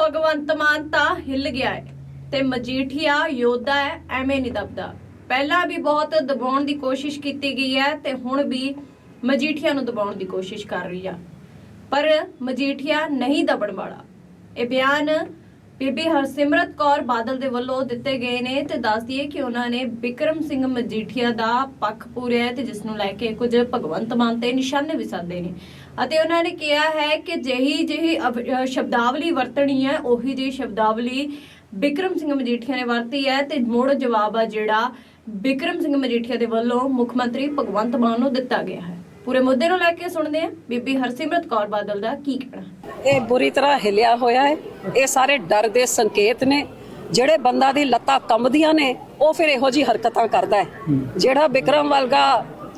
ਭਗਵੰਤ ਮਾਨ ਤਾਂ ਹਿੱਲ ਗਿਆ ਹੈ ਤੇ ਮਜੀਠੀਆ ਯੋਧਾ ਹੈ, ਐਵੇਂ ਨਹੀਂ ਦਬਦਾ। ਪਹਿਲਾਂ ਵੀ ਬਹੁਤ ਦਬਾਉਣ ਦੀ ਕੋਸ਼ਿਸ਼ ਕੀਤੀ ਗਈ ਹੈ ਤੇ ਹੁਣ ਵੀ ਮਜੀਠੀਆ ਨੂੰ ਦਬਾਉਣ ਦੀ ਕੋਸ਼ਿਸ਼ ਕਰ ਰਹੀ ਆ। ਪਰ ਮਜੀਠੀਆ ਨਹੀਂ ਦਬਣ ਵਾਲਾ। ਇਹ ਬਿਆਨ ਬੀਬੀ ਹਰਸਿਮਰਤ ਕੌਰ ਬਾਦਲ ਦੇ ਵੱਲੋਂ ਦਿੱਤੇ ਗਏ ਨੇ ਤੇ ਦੱਸਦੀਏ ਕਿ ਉਹਨਾਂ ਨੇ ਵਿਕਰਮ ਸਿੰਘ ਮਜੀਠੀਆ ਦਾ ਪੱਖ ਪੂਰਿਆ ਹੈ ਤੇ ਜਿਸ ਨੂੰ ਲੈ ਕੇ ਕੁਝ ਭਗਵੰਤ ਮਾਨ ਤੇ ਨਿਸ਼ਾਨੇ ਵੀ ਸਾਧੇ ਨੇ। ਅਤੇ ਉਹਨਾਂ ਨੇ ਕਿਹਾ ਹੈ ਕਿ ਜਿਹੀ ਜਿਹੀ ਅਬ- ਸ਼ਬਦਾਵਲੀ ਵਰਤਣੀ ਹੈ, ਉਹੀ ਜਿਹੀ ਸ਼ਬਦਾਵਲੀ ਵਿਕਰਮ ਸਿੰਘ ਮਜੀਠੀਆ ਨੇ ਵਰਤੀ ਹੈ ਤੇ ਮੁੜ ਜਵਾਬ ਆ ਜਿਹੜਾ ਵਿਕਰਮ ਸਿੰਘ ਮਜੀਠੀਆ ਦੇ ਵੱਲੋਂ ਮੁੱਖ ਮੰਤਰੀ ਭਗਵੰਤ ਮਾਨ ਨੂੰ ਦਿੱਤਾ ਗਿਆ ਹੈ। ਪੂਰੇ ਮੁੱਦੇ ਨੂੰ ਲੈ ਕੇ ਸੁਣਦੇ ਹਾਂ। ਬੀਬੀ ਹਰਸਿਮਰਤ ਕੌਰ ਬਾਦਲ ਦਾ ਕੀ ਕਹਿਣਾ? ਇਹ ਬੁਰੀ ਤਰ੍ਹਾਂ ਹਿਲਿਆ ਹੋਇਆ ਹੈ। ਇਹ ਸਾਰੇ ਡਰ ਦੇ ਸੰਕੇਤ ਨੇ। ਜਿਹੜੇ ਬੰਦਾ ਦੀ ਲੱਤਾਂ ਕੰਬਦੀਆਂ ਨੇ ਉਹ ਫਿਰ ਇਹੋ ਜੀ ਹਰਕਤਾਂ ਕਰਦਾ ਹੈ। ਜਿਹੜਾ ਵਿਕਰਮ ਵਰਗਾ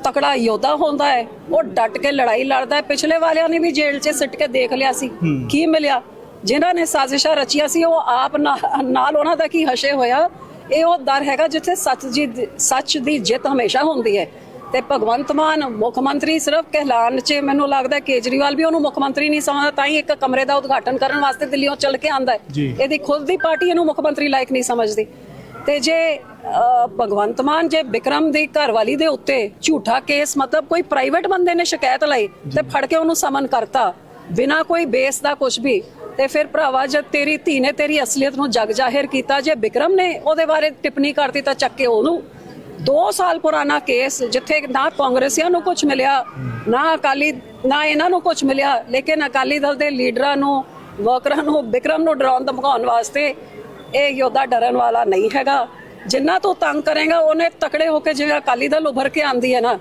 ਤਕੜਾ ਯੋਧਾ ਹੁੰਦਾ ਹੈ ਉਹ ਡਟ ਕੇ ਲੜਾਈ ਲੜਦਾ ਹੈ। ਪਿਛਲੇ ਵਾਲਿਆਂ ਨੇ ਵੀ ਜੇਲ੍ਹ 'ਚ ਸਿੱਟ ਕੇ ਦੇਖ ਲਿਆ ਸੀ। ਕੀ ਮਿਲਿਆ? ਜਿਨ੍ਹਾਂ ਨੇ ਸਾਜ਼ਿਸ਼ਾਂ ਰਚੀਆਂ ਸੀ ਉਹ ਆਪ ਨਾਲ ਉਹਨਾਂ ਦਾ ਕੀ ਹਸ਼ੇ ਹੋਇਆ? ਇਹ ਉਹ ਦਰ ਹੈਗਾ ਜਿੱਥੇ ਸੱਚ ਜੀ ਸੱਚ ਦੀ ਜਿੱਤ ਹਮੇਸ਼ਾ ਹੁੰਦੀ ਹੈ। ਤੇ ਭਗਵੰਤ ਮਾਨ ਮੁੱਖ ਮੰਤਰੀ ਸਿਰਫ ਕਹਿਲਾਨ 'ਚ ਮੈਨੂੰ ਲੱਗਦਾ ਕੇਜਰੀਵਾਲ ਵੀ ਉਹਨੂੰ ਮੁੱਖ ਮੰਤਰੀ ਨਹੀਂ ਸਮਝਦਾ ਤਾਂ ਹੀ ਇੱਕ ਕਮਰੇ ਦਾ ਉਦਘਾਟਨ ਕਰਨ ਵਾਸਤੇ ਦਿੱਲੀੋਂ ਚੱਲ ਕੇ ਆਂਦਾ ਹੈ। ਇਹਦੀ ਖੁਦ ਦੀ ਪਾਰਟੀ ਇਹਨੂੰ ਮੁੱਖ ਮੰਤਰੀ ਲਾਇਕ ਨਹੀਂ ਸਮਝਦੀ। ਤੇ ਜੇ ਭਗਵੰਤ ਮਾਨ ਜੇ ਵਿਕਰਮ ਦੀ ਘਰਵਾਲੀ ਦੇ ਉੱਤੇ ਝੂਠਾ ਕੇਸ ਮਤਲਬ ਕੋਈ ਪ੍ਰਾਈਵੇਟ ਬੰਦੇ ਨੇ ਸ਼ਿਕਾਇਤ ਲਈ ਤੇ ਫੜ ਕੇ ਉਹਨੂੰ ਸਮਨ ਕਰਤਾ ਬਿਨਾ ਕੋਈ ਬੇਸ ਦਾ ਕੁਝ ਵੀ ਤੇ ਫਿਰ ਭਰਾਵਾ ਜਦ ਤੇਰੀ ਧੀ ਨੇ ਤੇਰੀ ਅਸਲੀਅਤ ਨੂੰ ਜਗ ਜ਼ਾਹਿਰ ਕੀਤਾ ਜੇ ਵਿਕਰਮ ਨੇ ਉਹਦੇ ਬਾਰੇ ਟਿੱਪਣੀ ਕਰਤੀ ਤਾਂ ਚੱਕ ਕੇ ਉਹਨੂੰ 2 ਸਾਲ ਪੁਰਾਣਾ ਕੇਸ ਜਿੱਥੇ ਨਾ ਕਾਂਗਰਸੀਆਂ ਨੂੰ ਕੁਝ ਮਿਲਿਆ, ਨਾ ਅਕਾਲੀ, ਨਾ ਇਹਨਾਂ ਨੂੰ ਕੁਝ ਮਿਲਿਆ, ਲੇਕਿਨ ਅਕਾਲੀ ਦਲ ਦੇ ਲੀਡਰਾਂ ਨੂੰ, ਵਰਕਰਾਂ ਨੂੰ ਬਿਕਰਮ ਨੂੰ ਡਰਾਉਣ ਧਮਕਾਉਣ ਵਾਸਤੇ ਇਹ ਯੋਧਾ ਡਰਨ ਵਾਲਾ ਨਹੀਂ ਹੈਗਾ। ਜਿੰਨਾ ਤੋਂ ਤੰਗ ਕਰੇਗਾ, ਉਹਨੇ ਤਕੜੇ ਹੋ ਕੇ ਜਿਵੇਂ ਅਕਾਲੀ ਦਲ ਉੱਭਰ ਕੇ ਆਂਦੀ ਹੈ ਨਾ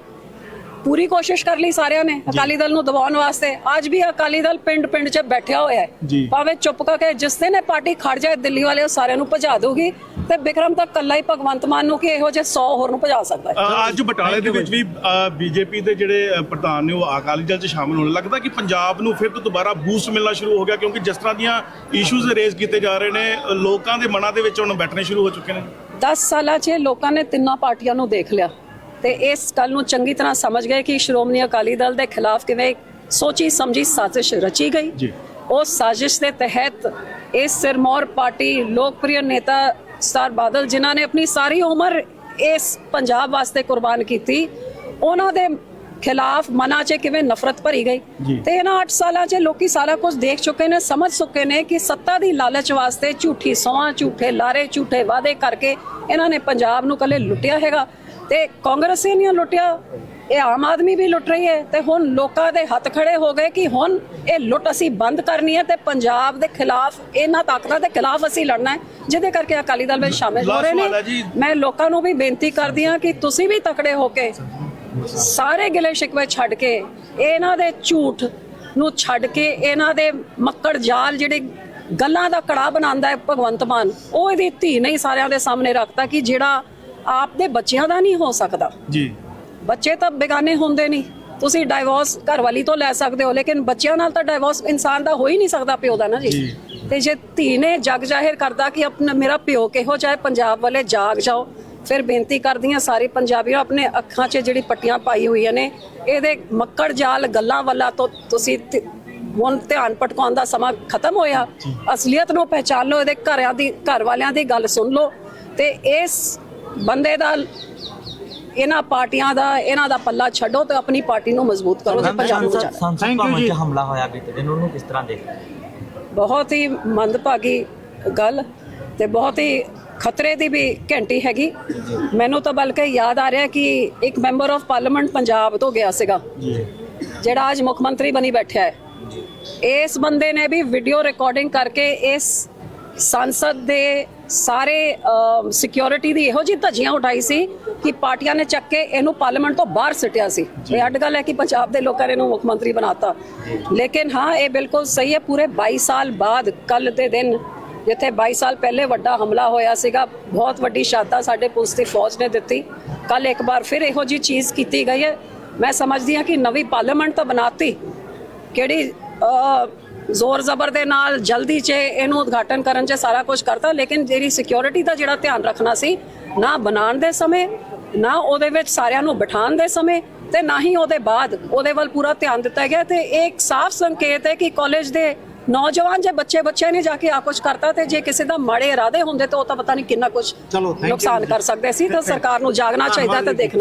ਪੂਰੀ ਕੋਸ਼ਿਸ਼ ਕਰ ਲਈ ਸਾਰਿਆਂ ਨੇ ਅਕਾਲੀ ਦਲ ਨੂੰ ਦਬਾਉਣ ਵਾਸਤੇ। ਅੱਜ ਵੀ ਅਕਾਲੀ ਦਲ ਪਿੰਡ ਪਿੰਡ 'ਚ ਬੈਠਿਆ ਹੋਇਆ ਹੈ। ਭਾਵੇਂ ਚੁੱਪ ਕਰਕੇ ਜਿਸ ਦਿਨ ਇਹ ਪਾਰਟੀ ਖੜ ਜਾਏ ਦਿੱਲੀ ਵਾਲੇ ਉਹ ਸਾਰਿਆਂ ਨੂੰ ਭਜਾ ਦੋਗੀ ਤੇ ਵਿਕਰਮ ਤਾਂ ਕੱਲਾ ਹੀ ਭਗਵੰਤ ਮਾਨ ਨੂੰ ਕਿ ਇਹੋ ਜਿਹੇ 100 ਹੋਰ ਨੂੰ ਭਜਾ ਸਕਦਾ ਹੈ? ਅੱਜ ਬਟਾਲੇ ਦੇ ਵਿੱਚ ਵੀ ਬੀਜੇਪੀ ਦੇ ਜਿਹੜੇ ਪ੍ਰਧਾਨ ਨੇ ਉਹ ਅਕਾਲੀ ਦਲ 'ਚ ਸ਼ਾਮਲ ਹੋਣ। ਲੱਗਦਾ ਕਿ ਪੰਜਾਬ ਨੂੰ ਫਿਰ ਤੋਂ ਦੁਬਾਰਾ ਬੂਸਟ ਮਿਲਣਾ ਸ਼ੁਰੂ ਹੋ ਗਿਆ ਕਿਉਂਕਿ ਜਿਸ ਤਰ੍ਹਾਂ ਦੀਆਂ ਇਸ਼ੂਜ਼ ਰੇਜ਼ ਕੀਤੇ ਜਾ ਰਹੇ ਨੇ ਲੋਕਾਂ ਦੇ ਮਨਾਂ ਦੇ ਵਿੱਚ ਹੁਣ ਬੈਠਣੇ ਸ਼ੁਰੂ ਹੋ ਚੁੱਕੇ ਨੇ। 10 ਸਾਲਾਂ 'ਚ ਲੋਕਾਂ ਨੇ ਤਿੰਨਾਂ ਪਾਰਟੀਆਂ ਨੂੰ ਦੇਖ ਲਿਆ। ਤੇ ਇਸ ਗੱਲ ਨੂੰ ਚੰਗੀ ਤਰ੍ਹਾਂ ਸਮਝ ਗਏ ਕਿ ਸ਼੍ਰੋਮਣੀ ਅਕਾਲੀ ਦਲ ਦੇ ਖਿਲਾਫ ਕਿਵੇਂ ਸੋਚੀ ਸਮਝੀ ਸਾਜ਼ਿਸ਼ ਰਚੀ ਗਈ ਜੀ। ਉਸ ਸਾਜ਼ਿਸ਼ ਦੇ ਤਹਿਤ ਇਸ ਸਿਰਮੌਰ ਪਾਰਟੀ ਲੋਕਪ੍ਰਿਯ ਨੇਤਾ ਸਰ ਬਾਦਲ ਜਿਨ੍ਹਾਂ ਨੇ ਆਪਣੀ ਸਾਰੀ ਉਮਰ ਇਸ ਪੰਜਾਬ ਵਾਸਤੇ ਕੁਰਬਾਨ ਕੀਤੀ ਉਹਨਾਂ ਦੇ ਖਿਲਾਫ ਮਨਾਂ 'ਚ ਕਿਵੇਂ ਨਫ਼ਰਤ ਭਰੀ ਗਈ। ਤੇ ਇਹਨਾਂ 8 ਸਾਲਾਂ 'ਚ ਲੋਕੀ ਸਾਰਾ ਕੁਝ ਦੇਖ ਚੁੱਕੇ ਨੇ ਸਮਝ ਚੁੱਕੇ ਨੇ ਕਿ ਸੱਤਾ ਦੀ ਲਾਲਚ ਵਾਸਤੇ ਝੂਠੀ ਸੌਹਾਂ ਝੂਠੇ ਲਾਰੇ ਝੂਠੇ ਵਾਅਦੇ ਕਰਕੇ ਇਹਨਾਂ ਨੇ ਪੰਜਾਬ ਨੂੰ ਕੱਲੇ ਲੁੱਟਿਆ ਹੈਗਾ ਤੇ ਕਾਂਗਰਸੀ ਨੇ ਲੁੱਟਿਆ ਇਹ ਆਮ ਆਦਮੀ ਵੀ ਲੁੱਟ ਰਹੀ ਹੈ ਤੇ ਹੁਣ ਲੋਕਾਂ ਦੇ ਹੱਥ ਖੜੇ ਹੋ ਗਏ ਕਿ ਹੁਣ ਇਹ ਲੁੱਟ ਅਸੀਂ ਬੰਦ ਕਰਨੀ ਹੈ ਤੇ ਪੰਜਾਬ ਦੇ ਖਿਲਾਫ ਇਹਨਾਂ ਤਾਕਤਾਂ ਦੇ ਖਿਲਾਫ ਅਸੀਂ ਲੜਨਾ ਹੈ ਜਿਹਦੇ ਕਰਕੇ ਅਕਾਲੀ ਦਲ ਵਿੱਚ ਸ਼ਾਮਿਲ ਹੋ ਰਹੇ ਹੈ ਨੇ। ਮੈਂ ਲੋਕਾਂ ਨੂੰ ਵੀ ਬੇਨਤੀ ਕਰਦੀ ਹਾਂ ਕਿ ਤੁਸੀਂ ਵੀ ਤਕੜੇ ਹੋ ਕੇ ਸਾਰੇ ਗਿਲੇ ਸ਼ਿਕਵੇ ਛੱਡ ਕੇ ਇਹਨਾਂ ਦੇ ਝੂਠ ਨੂੰ ਛੱਡ ਕੇ ਇਹਨਾਂ ਦੇ ਮੱਕੜ ਜਾਲ ਜਿਹੜੇ ਗੱਲਾਂ ਦਾ ਕੜਾ ਬਣਾਉਂਦਾ ਹੈ ਭਗਵੰਤ ਮਾਨ ਉਹ ਇਹਦੀ ਧੀ ਨਹੀਂ ਸਾਰਿਆਂ ਦੇ ਸਾਹਮਣੇ ਰੱਖਤਾ ਕਿ ਜਿਹੜਾ ਆਪ ਦੇ ਬੱਚਿਆਂ ਦਾ ਨਹੀਂ ਹੋ ਸਕਦਾ। ਜੀ। ਬੱਚੇ ਤਾਂ ਬੇਗਾਨੇ ਹੁੰਦੇ ਨਹੀਂ। ਤੁਸੀਂ ਡਾਈਵੋਰਸ ਘਰਵਾਲੀ ਤੋਂ ਲੈ ਸਕਦੇ ਹੋ ਲੇਕਿਨ ਬੱਚਿਆਂ ਨਾਲ ਤਾਂ ਡਾਈਵੋਰਸ ਇਨਸਾਨ ਦਾ ਹੋ ਹੀ ਨਹੀਂ ਸਕਦਾ ਪਿਓ ਦਾ ਨਾ ਜੀ। ਤੇ ਜੇ ਧੀ ਨੇ ਜਗ ਜ਼ਾਹਿਰ ਕਰਦਾ ਕਿ ਆਪਣਾ ਮੇਰਾ ਪਿਓ ਕਿਹੋ ਚਾਹੇ ਪੰਜਾਬ ਵਾਲੇ ਜਾਗ ਜਾਓ ਫਿਰ ਬੇਨਤੀ ਕਰਦੀਆਂ ਸਾਰੇ ਪੰਜਾਬੀਓ ਆਪਣੇ ਅੱਖਾਂ 'ਚ ਜਿਹੜੀ ਪੱਟੀਆਂ ਪਾਈ ਹੋਈਆਂ ਨੇ ਇਹਦੇ ਮੱਕੜ ਜਾਲ ਗੱਲਾਂ ਵੱਲਾ ਤੋਂ ਤੁਸੀਂ ਹੁਣ ਧਿਆਨ ਭਟਕਾਉਣ ਦਾ ਸਮਾਂ ਖਤਮ ਹੋਇਆ। ਅਸਲੀਅਤ ਨੂੰ ਪਹਿਚਾਨ ਲਓ ਇਹਦੇ ਘਰਾਂ ਦੀ ਘਰ ਵਾਲਿਆਂ ਦੀ ਗੱਲ ਸੁਣ ਲਓ। ਤੇ ਇਸ ਬੰਦੇ ਦਾ ਇਹਨਾਂ ਪਾਰਟੀਆਂ ਦਾ ਇਹਨਾਂ ਦਾ ਪੱਲਾ ਛੱਡੋ ਤੇ ਆਪਣੀ ਪਾਰਟੀ ਨੂੰ ਮਜ਼ਬੂਤ ਕਰੋ ਤੇ ਪੰਜਾਬ ਨੂੰ ਬਚਾਓ ਸੰਸਦ ਭਵਨ ਜੀ। 'ਚ ਹਮਲਾ ਹੋਇਆ ਬੀਤੇ ਦਿਨ ਉਹਨੂੰ ਕਿਸ ਤਰ੍ਹਾਂ ਦੇਖਦੇ ਬਹੁਤ ਹੀ ਮੰਦਭਾਗੀ ਗੱਲ ਤੇ ਬਹੁਤ ਹੀ ਖਤਰੇ ਦੀ ਵੀ ਘੰਟੀ ਹੈਗੀ। ਮੈਨੂੰ ਤਾਂ ਬਲਕਿ ਯਾਦ ਆ ਰਿਹਾ ਕਿ ਇੱਕ ਮੈਂਬਰ ਆਫ ਪਾਰਲੀਮੈਂਟ ਪੰਜਾਬ ਤੋਂ ਗਿਆ ਸੀਗਾ। ਜੀ। ਜਿਹੜਾ ਅੱਜ ਮੁੱਖ ਮੰਤਰੀ ਬਣੀ ਬੈਠਿਆ ਹੈ। ਇਸ ਬੰਦੇ ਨੇ ਵੀ ਵੀਡੀਓ ਰਿਕਾਰਡਿੰਗ ਕਰਕੇ ਇਸ ਸੰਸਦ ਦੇ ਸਾਰੇ ਸਿਕਿਉਰਿਟੀ ਦੀ ਇਹੋ ਜਿਹੀ ਧੱਜੀਆਂ ਉਠਾਈ ਸੀ ਕਿ ਪਾਰਟੀਆਂ ਨੇ ਚੱਕ ਕੇ ਇਹਨੂੰ ਪਾਰਲੀਮੈਂਟ ਤੋਂ ਬਾਹਰ ਸਿੱਟਿਆ ਸੀ। ਇਹ ਅੱਡ ਗੱਲ ਹੈ ਕਿ ਪੰਜਾਬ ਦੇ ਲੋਕਾਂ ਨੇ ਇਹਨੂੰ ਮੁੱਖ ਮੰਤਰੀ ਬਣਾਤਾ। ਲੇਕਿਨ ਹਾਂ ਇਹ ਬਿਲਕੁਲ ਸਹੀ ਹੈ ਪੂਰੇ 22 ਸਾਲ ਬਾਅਦ ਕੱਲ ਦੇ ਦਿਨ ਜਿੱਥੇ 22 ਸਾਲ ਪਹਿਲੇ ਵੱਡਾ ਹਮਲਾ ਹੋਇਆ ਸੀਗਾ ਬਹੁਤ ਵੱਡੀ ਸ਼ਾਦਾ ਸਾਡੇ ਪੁਲਿਸ ਦੀ ਫੌਜ ਨੇ ਦਿੱਤੀ। ਕੱਲ ਇੱਕ ਵਾਰ ਫਿਰ ਇਹੋ ਜਿਹੀ ਚੀਜ਼ ਕੀਤੀ ਗਈ ਹੈ। ਮੈਂ ਸਮਝਦੀ ਹਾਂ ਕਿ ਨਵੀਂ ਪਾਰਲੀਮੈਂਟ ਤਾਂ ਬਣਾਤੀ। ਕਿਹੜੀ ਜ਼ੋਰ ਜ਼ਬਰ ਦੇ ਨਾਲ ਜਲਦੀ 'ਚ ਇਹਨੂੰ ਉਦਘਾਟਨ ਕਰਨ 'ਚ ਸਾਰਾ ਕੁਝ ਕਰਤਾ ਲੇਕਿਨ ਜਿਹੜੀ ਸਿਕਿਉਰਿਟੀ ਦਾ ਜਿਹੜਾ ਧਿਆਨ ਰੱਖਣਾ ਸੀ ਨਾ ਬਣਾਉਣ ਦੇ ਸਮੇਂ ਨਾ ਉਹਦੇ ਵਿੱਚ ਸਾਰਿਆਂ ਨੂੰ ਬਿਠਾਉਣ ਦੇ ਸਮੇਂ ਤੇ ਨਾ ਹੀ ਉਹਦੇ ਬਾਅਦ ਉਹਦੇ ਵੱਲ ਪੂਰਾ ਧਿਆਨ ਦਿੱਤਾ ਗਿਆ ਤੇ ਇਹ ਇੱਕ ਸਾਫ਼ ਸੰਕੇਤ ਹੈ ਕਿ ਕਾਲਜ ਦੇ ਨੌਜਵਾਨ ਜੇ ਬੱਚੇ ਬੱਚੇ ਨੇ ਜਾ ਕੇ ਆ ਕੁਛ ਕਰਤਾ ਤੇ ਜੇ ਕਿਸੇ ਦਾ ਮਾੜੇ ਇਰਾਦੇ ਹੁੰਦੇ ਤਾਂ ਉਹ ਤਾਂ ਪਤਾ ਨਹੀਂ ਕਿੰਨਾ you ਨੁਕਸਾਨ। ਕਰ ਸਕਦੇ ਸੀ ਤਾਂ ਸਰਕਾਰ ਨੂੰ ਜਾਗਣਾ ਚਾਹੀਦਾ ਤੇ ਦੇਖਣਾ